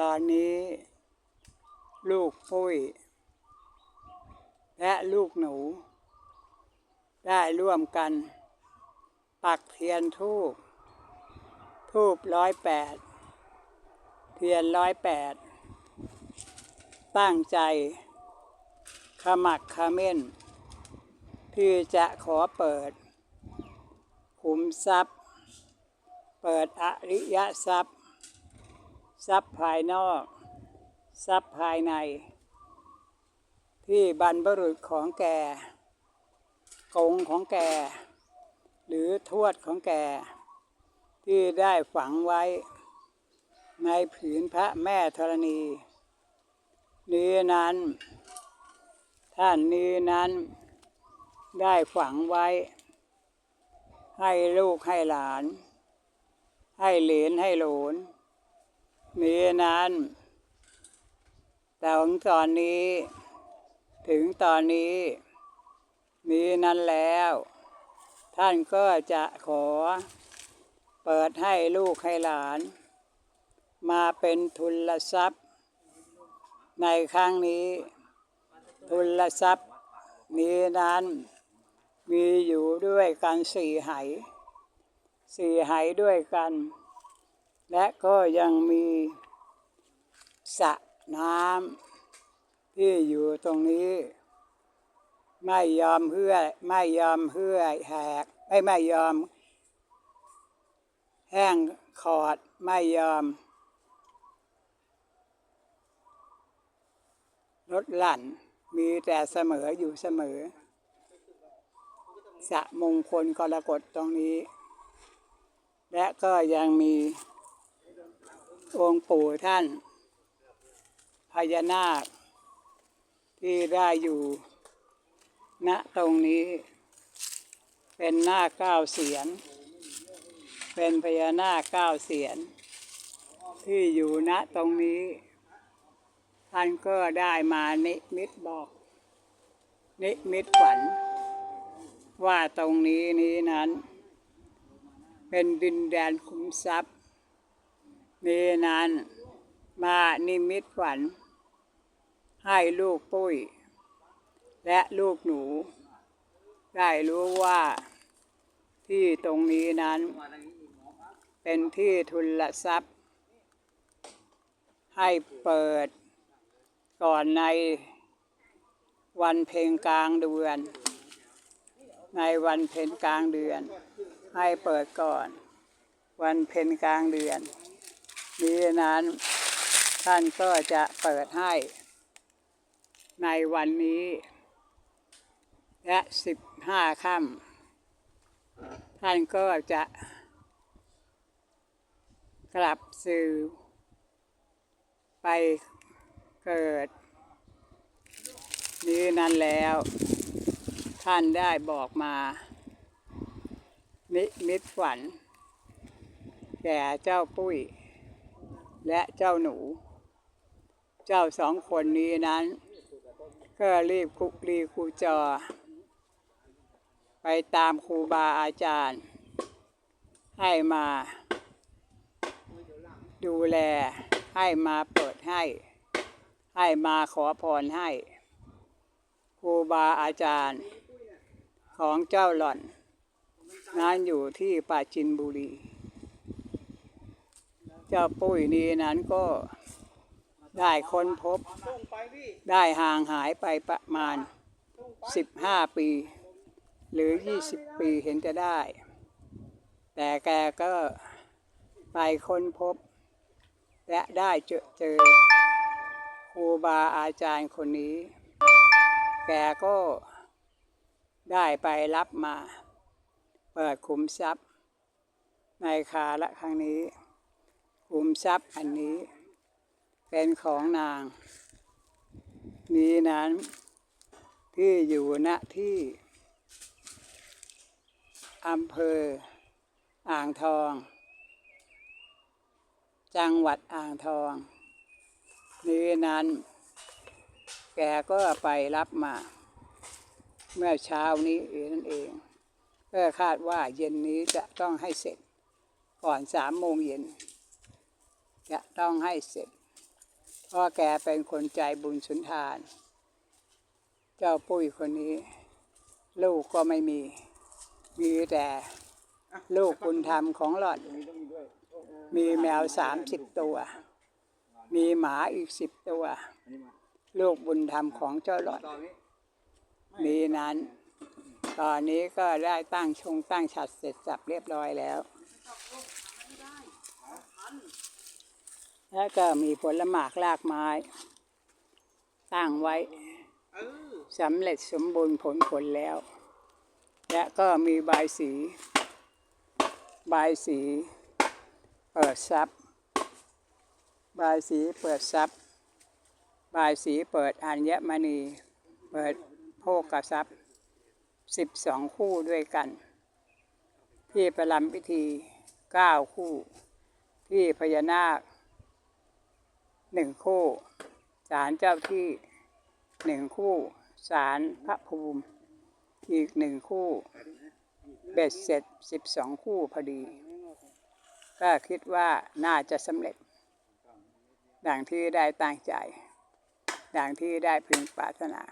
ตอนนี้ ลูกปุ้ย และลูกหนู ได้ร่วมกัน ปักเทียนทูบทูบร้อยแปดเทียนร้อยแปดตั้งใจ ขมักเขม้น ที่จะขอเปิด ขุมทรัพย์ เปิดอริยทรัพย์ ทรัพย์ภายนอก ทรัพย์ภายใน ที่บรรพบุรุษของแกกงของแก หรือทวดของแก ที่ได้ฝังไว้ ในผืนพระแม่ธรณี นี้นั้น ท่านนี้นั้นได้ฝังไว้ ให้ลูกให้หลาน ให้เหลนให้หลน นี้นั้นแต่ถึงตอนนี้ ถึงตอนนี้ นี้นั้นแล้ว ท่านก็จะขอ เปิดให้ลูกให้หลาน มาเป็นทุนทรัพย์ ในครั้งนี้ ทุนทรัพย์ นี้นั้น มีอยู่ด้วยกันสี่ไหสี่ไหด้วยกัน และก็ยังมีสระน้ำที่อยู่ตรงนี้ ไม่ยอมเพื่อไม่ยอมเพื่อแหกไม่ไม่ยอม แห้งขอดไม่ยอมลดหลั่นมีแต่เสมออยู่เสมอสะมงคลกรกฎตรงนี้ และก็ยังมี องค์ปู่ท่านพญานาค ที่ได้อยู่ ณตรงนี้ เป็นหน้าเก้าเสียน เป็นพญานาคเก้าเสียน ที่อยู่ณตรงนี้ ท่านก็ได้มานิมิตบอก นิมิตฝัน ว่าตรงนี้นี้นั้น เป็นดินแดนคุ้มทรัพย์ นี้นั้นมานิมิตฝัน ให้ลูกปุ้ย และลูกหนู ได้รู้ว่า ที่ตรงนี้นั้น เป็นที่ทุนละทรัพย์ ให้เปิด ก่อนในวันเพ็ญกลางเดือน ในวันเพ็ญกลางเดือน ให้เปิดก่อน วันเพ็ญกลางเดือน นี้นั้น ท่านก็จะเปิดให้ ในวันนี้ และสิบห้าค่ำท่านก็จะ กลับสู่ไปเกิด นี้นั้นแล้ว ท่านได้บอกมานิมิตฝัน แก่เจ้าปุ้ย และเจ้าหนู เจ้าสองคนนี้นั้น ก็รีบคุกรีคูจอ ไปตามครูบาอาจารย์ ให้มา ดูแลให้มาเปิดให้ ให้มาขอพรให้ครูบาอาจารย์ ของเจ้าหล่อน นั้นอยู่ที่ปราจินบุรี จ้าปุ้ยนี้นั้นก็ได้ค้นพบ ได้ห่างหายไปประมาณ 15 ปี หรือ 20 ปีเห็นจะได้ แต่แกก็ไปค้นพบ และได้เจอเจอครูบาอาจารย์คนนี้ แกก็ได้ไปรับมา เปิดขุมทรัพย์ ในคาละครั้งนี้ ขุมทรัพย์อันนี้ เป็นของนาง นี้นั้น ที่อยู่ณที่อำเภอ อ่างทอง จังหวัดอ่างทอง นี้นั้น แกก็ไปรับมา เมื่อเช้านี้เองนั่นเองก็คาดว่าเย็นนี้จะต้องให้เสร็จก่อนสามโมงเย็น จะต้องให้เสร็จ เพราะแกเป็นคนใจบุญสุนทาน เจ้าปุ้ยคนนี้ ลูกก็ไม่มี มีแต่ลูกบุญธรรมของหล่อน มีแมวสามสิบตัว มีหมาอีกสิบตัว ลูกบุญธรรมของเจ้าหล่อน มีนั้น ตอนนี้ก็ได้ตั้งชงตั้งฉัดเสร็จสับเรียบร้อยแล้ว แล้วก็มีผลหมากลากไม้ตั้งไว้สำเร็จสมบูรณ์ผลผลแล้ว และก็มีใบสี ใบสีเปิดทรัพย์บสีเปิดทรัพย์บายสีเปิดอัญมณี เปิดโภกทรัพย์สิบสองคู่ด้วยกัน ที่ประลำพิธีเก้าคู่ ที่พญานาค หนึ่งคู่ ศาลเจ้าที่หนึ่งคู่ ศาลพระภูมิ อีกหนึ่งคู่ เบ็ดเสร็จสิบสองคู่พอดี ก็คิดว่าน่าจะสำเร็จ ดังที่ได้ตั้งใจ ดังที่ได้พึงปรารถนา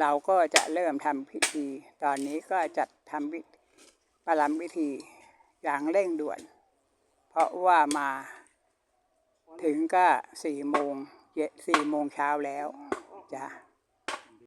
เราก็จะเริ่มทำพิธี ตอนนี้ก็จัดทำประลำพิธีอย่างเร่งด่วน เพราะว่ามา ถึงก็สี่โมงเย็นสี่โมงเช้าแล้วจ้ะ